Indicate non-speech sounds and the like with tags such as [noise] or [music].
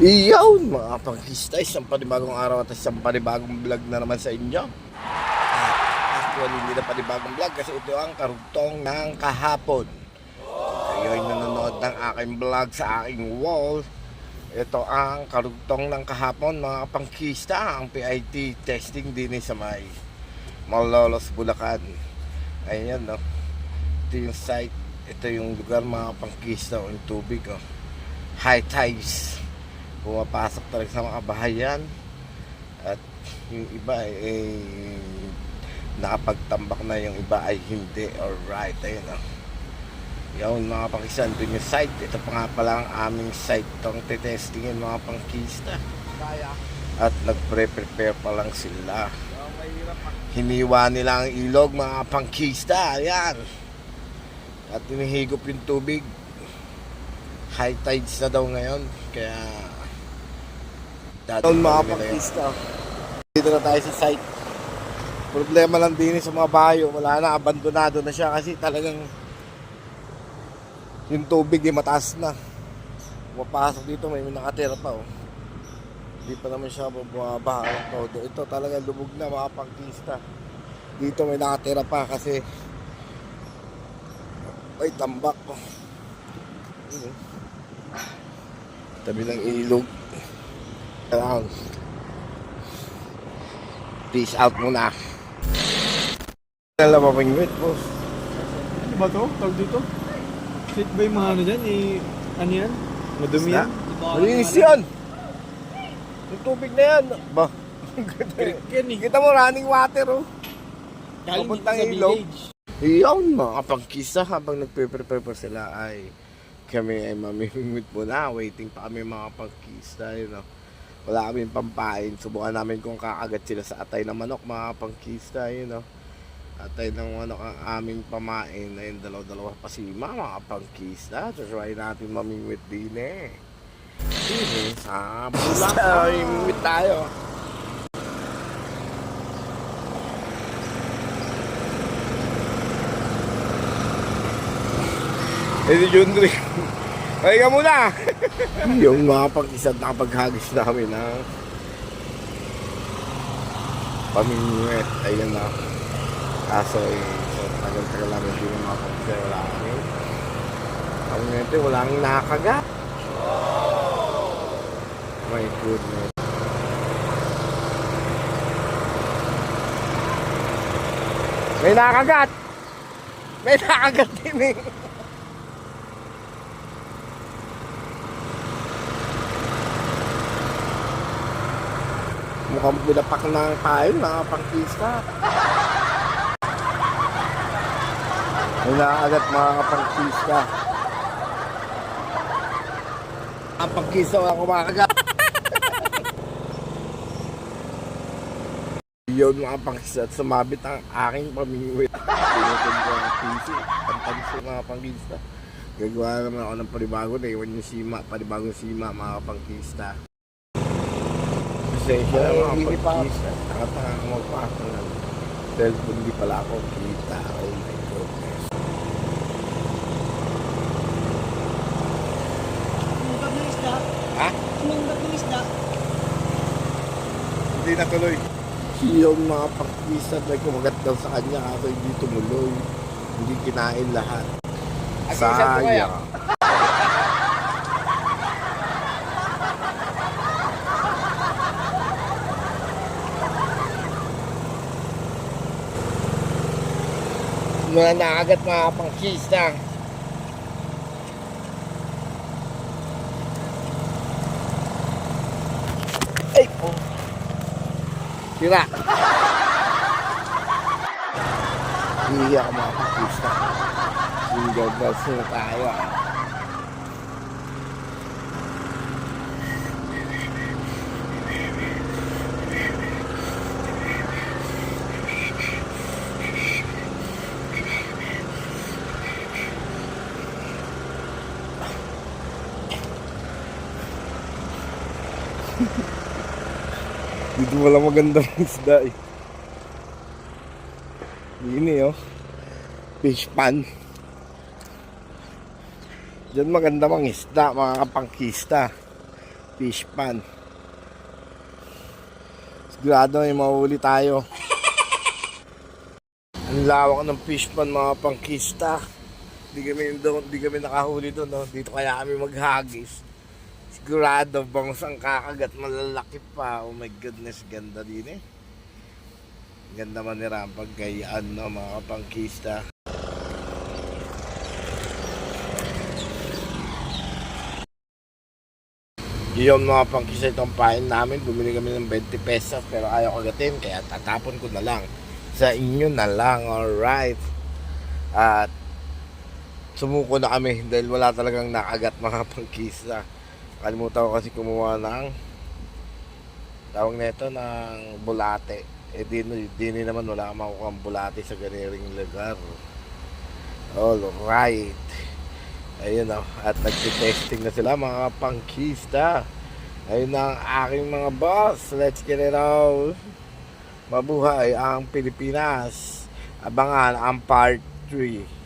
Iyon mga pangkista, isang panibagong araw at isang panibagong vlog na naman sa inyo. Actually, hindi na panibagong vlog kasi ito ang karugtong ng kahapon. Kayo ay nanonood ng aking vlog sa aking wall. Ito ang karugtong ng kahapon mga pangkista, ang PIT testing din sa may Malolos, Bulacan. Ayan no. Ito yung site, ito yung lugar mga pangkista o yung tubig oh. High tides pumapasok talaga sa mga bahayan. At yung iba ay eh, nakapagtambak na yung iba ay hindi. Alright ayun oh. yun mga pakisan dun yung site. Ito pa nga pala ang aming site. Tong titestingin mga pangkista at nagpre-prepare pa lang sila. Hiniwa nila ang ilog mga pangkista ayan. At hinihigop yung tubig. High tides na daw ngayon kaya Doon mga pangkista. dito na tayo sa site. Problema lang din sa mga bayo. Wala na abandonado na siya kasi talagang yung tubig eh mataas na. Pumapasok dito may nakatira pa oh. Hindi pa naman siya bumabaha ng todo. Ito talaga lubog na mga pangkista dito may nakatira pa kasi ay tambak ko Yun, oh. tabi ng ilog kailangan peace out muna alam mo pingwit boss Ano ba to? Tawag dito? Shit ba yung mga ano dyan? Eh, ano yan? Madumi yan? malinis yan yung tubig na yan ba [laughs] eh. kita mo running water oh Papuntang sa ilog. village. Iyon mga pagkisa habang nagpe-prepare pa sila ay kami ay mamimingwit muna. Waiting pa kami mga pangkista. You know. Wala kami pampain. Subukan namin kung kakagat sila sa atay ng manok mga pangkista. You know. Atay ng manok ang aming pamain. Ayun dalaw-dalawa pa si mga pangkista. So try natin mamingwit din eh. Sige, sa bula. Mamingwit tayo. Eh si Jundri. Ka muna! [laughs] yung mga pag-isat na paghagis namin na pamingwet. Ayun na. Kaso eh, so, tagal-tagal namin hindi na mga pag-isat. Wala kami. Pamingwet eh, wala kang nakagat. My goodness. May nakagat! May nakagat din eh. Mukhang binapak ng tayo, mga pangkista. May nakagat mga pangkista. Ang pangkista wala [laughs] kumakagat. Yun mga pangkista at sumabit ang aking pamingwit. Pinutod ko ang PC. Ang pansin mga pangkista. Gagawa naman ako ng panibago na iwan yung sima, panibagong sima mga pangkista. Pasensya na mga hindi pa- ako magpasok ng cellphone. Hindi pala ako kita. Oh my goodness. Sumunggab ng isda. Ha? Sumunggab ng isda. Hindi natuloy. Yung mga pagkisa na kumagat daw sa kanya ako hindi tumuloy. Hindi kinain lahat. Sayang. Mga nakagat mga pangkista. Ay, oh. Tira. Hindi ako makapagkista. Single balls na tayo ah. Dito wala magandang [laughs] isda eh. Yun eh oh. Fish pan. Diyan maganda mang isda, mga kapangkista. fish pan. Sigurado may mahuli tayo. [laughs] Ang lawak ng fish pan mga pangkista. Di kami di kami nakahuli doon, no? Dito kaya kami maghagis. Sigurado bangus ang kakagat, malalaki pa. Oh my goodness, ganda din eh. Ganda man ni Rampag kay ano, mga pangkista. Yun mga pangkisa itong pain namin. Bumili kami ng 20 pesos pero ayaw kagatin kaya tatapon ko na lang. Sa inyo na lang, alright. At sumuko na kami dahil wala talagang nakagat mga pangkisa. Kalimutan ko kasi kumuha ng tawag nito ng bulate. Eh di, di naman wala makukuha bulate sa ganiring lugar. Alright. Ayun o. At nagtitesting na sila mga pangkista. Ayun na ang aking mga boss. Let's get it out. Mabuhay ang Pilipinas. Abangan ang part 3.